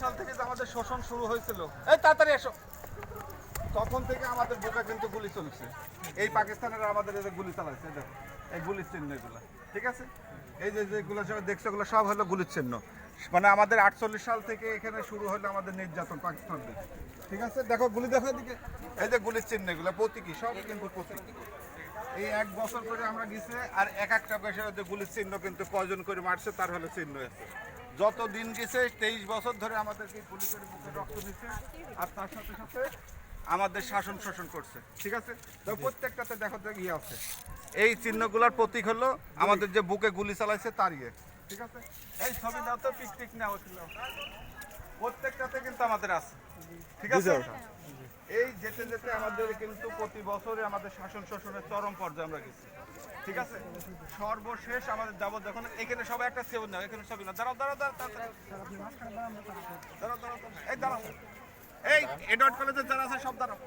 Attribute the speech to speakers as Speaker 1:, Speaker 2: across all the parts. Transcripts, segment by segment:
Speaker 1: সাল থেকে আমাদের শোষণ শুরু হয়েছিল। এই তাড়াতাড়ি এসো। তখন থেকে আমাদের বুকে কিন্তু গুলি চলছে। এই পাকিস্তানের আমাদের এই গুলি চালাচ্ছে দেখো, এই গুলির চিহ্ন এগুলো, ঠিক আছে? এই যে যেগুলো দেখছ, এগুলো সব হলো গুলির চিহ্ন। মানে আমাদের আটচল্লিশ সাল থেকে এখানে শুরু হলো আমাদের নির্যাতন পাকিস্তানদের, ঠিক আছে? দেখো, গুলি দেখো এদিকে। এই যে গুলির চিহ্ন এগুলো, প্রতীকী সব কিন্তু প্রতীকী। এই এক বছর করে আমরা গেছে, আর এক একটা পেশার যে গুলির চিহ্ন কিন্তু কয়জন করে মারছে, তার হলো চিহ্ন আছে। যত দিন গেছে, তেইশ বছর ধরে আমাদেরকে পুলিশের বুকে রক্ত দিচ্ছে। আর তার সাথে সাথে আমাদের শাসন শোষণ করছে, ঠিক আছে? তো প্রত্যেকটাতে দেখো ইয়ে আছে। এই চিহ্নগুলোর প্রতীক হলো আমাদের যে বুকে গুলি চালাইছে, তার ইয়ে ঠিক আছে? এই ছবি দাও তো পিকনিক নেওয়া ছিল। প্রত্যেকটাতে কিন্তু আমাদের আছে, ঠিক আছে? যেতে যেতে আমাদের কিন্তু প্রতি বছরে আমাদের শাসন শোষণের চরম পর্যায়ে আমরা গেছি। ঠিক আছে? সর্বশেষ আমাদের যাব যখন এখানে সবাই একটা সেবন নাও এখানে সবই না। দাঁড়াও দাঁড়াও দাঁড়াও এই দাঁড়াও। এই এডওয়ার্ড কলেজের যারা আছে সব দাঁড়াও।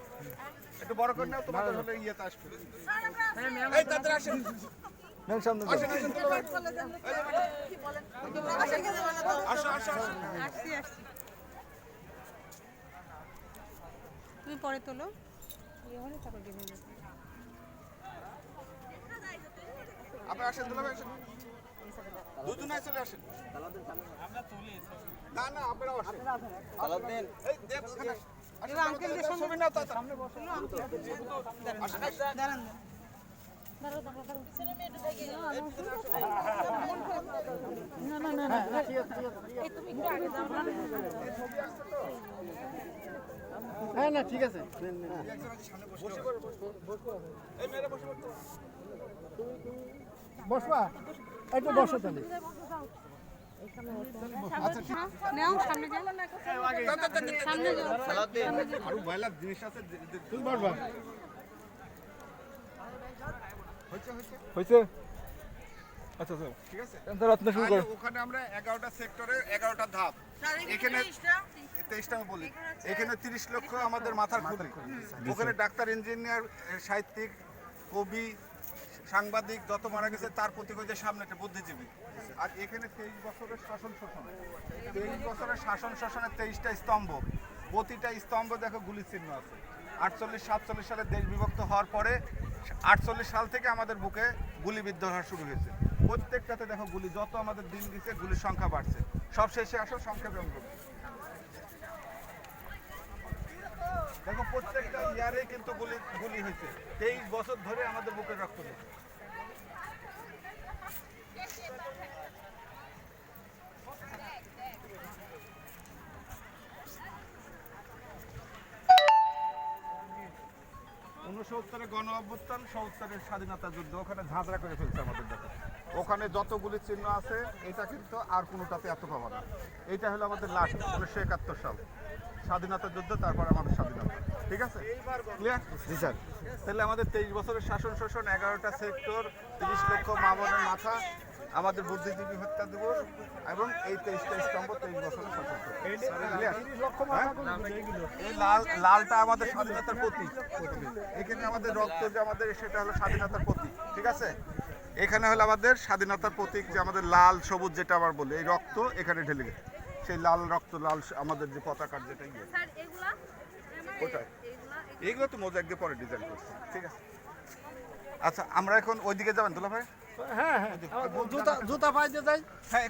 Speaker 1: একটু বড় করে নাও তোমাদের হলে ইয়েতে আসবে। এই তাদের আসেন। আসেন আসেন। চলো ভাই। আসো আসো আসো
Speaker 2: আসছি আসছি তুমি পরে তোলো। ইয়ে
Speaker 1: আপনি আসেন দুলা ভাই আসেন। দুজনাই চলে আসেন। না না আপনারাও আসেন। এই দেব ওখানে আসেন।
Speaker 2: দাঁড়ান
Speaker 3: হ্যাঁ না ঠিক আছে
Speaker 1: পড়তো।
Speaker 3: বসবা একটু বসো তাহলে
Speaker 1: আচ্ছা ঠিক আরও ভয়লার জিনিস আছে যে- যে-
Speaker 3: তুমি। বসবা
Speaker 1: হয়েছে হয়েছে
Speaker 3: হয়েছে? আচ্ছা আচ্ছা
Speaker 1: ঠিক আছে।
Speaker 3: তাহলে আপনি শুরু
Speaker 1: তাহলে ওখানে আমরা এগারোটা সেক্টরে এগারোটা ধাপ। এখানে তেইশটা? আমি বলি। এখানে তিরিশ লক্ষ আমাদের মাথার খুলি ওখানে ডাক্তার ইঞ্জিনিয়ার সাহিত্যিক কবি সাংবাদিক যত মারা গেছে তার প্রতীক সামনে একটা বুদ্ধিজীবী। আর এখানে তেইশ বছরের শাসন শোষণ। তেইশ বছরের শাসন শোষণের তেইশটা স্তম্ভ। প্রতিটা স্তম্ভ দেখো গুলি চিহ্ন আছে। আটচল্লিশ সাতচল্লিশ সালে দেশ বিভক্ত হওয়ার পরে আটচল্লিশ সাল থেকে আমাদের বুকে গুলিবিদ্ধ হওয়া শুরু হয়েছে। প্রত্যেকটাতে দেখো গুলি, যত আমাদের দিন দিচ্ছে গুলির সংখ্যা বাড়ছে। সব শেষে আসো, সংক্ষেপে। দেখো, প্রত্যেকটা ইয়ারে কিন্তু গুলি গুলি হয়েছে। তেইশ বছর ধরে আমাদের বুকে রক্ত দিচ্ছে। উনসত্তরে গণ অভ্যুত্থান সত্তরের স্বাধীনতা যুদ্ধ। ওখানে ঝাঁঝরা করে ফেলছে আমাদের দেশে। ওখানে যতগুলি চিহ্ন আছে এটা কিন্তু আর কোনোটাতে এত পাবো না। এইটা হলো আমাদের লাস্ট উনিশশো একাত্তর সাল। স্বাধীনতা যুদ্ধ তারপর আমাদের স্বাধীনতা। ঠিক আছে? ক্লিয়ার জি স্যার। তাহলে আমাদের তেইশ বছরের শাসন শোষণ এগারোটা সেক্টর তিরিশ লক্ষ মা বোনের মাথা। আমাদের বুদ্ধিজীবী হত্যা দিবস এবং এই তেইশটা স্তম্ভ তেইশ বছরের শাসন ক্লিয়ার এই লাল লালটা আমাদের স্বাধীনতার প্রতীক। এখানে আমাদের রক্ত যে আমাদের সেটা হলো স্বাধীনতার প্রতীক ঠিক আছে? এখানে হলো আমাদের স্বাধীনতার প্রতীক যে আমাদের লাল সবুজ যেটা আবার বলি এই রক্ত এখানে ঢেলে গেছে। সেই লাল রক্ত লাল আমাদের যে পতাকার যেটা গিয়ে
Speaker 4: স্যার এগুলা?
Speaker 1: তো মোজাক দিয়ে পরে ডিজাইন করছে ঠিক আছে? আচ্ছা আমরা এখন ওইদিকে যাবেন দুলা ভাই
Speaker 3: হ্যাঁ হ্যাঁ। জুতা জুতা পাইতে যাই।
Speaker 1: হ্যাঁ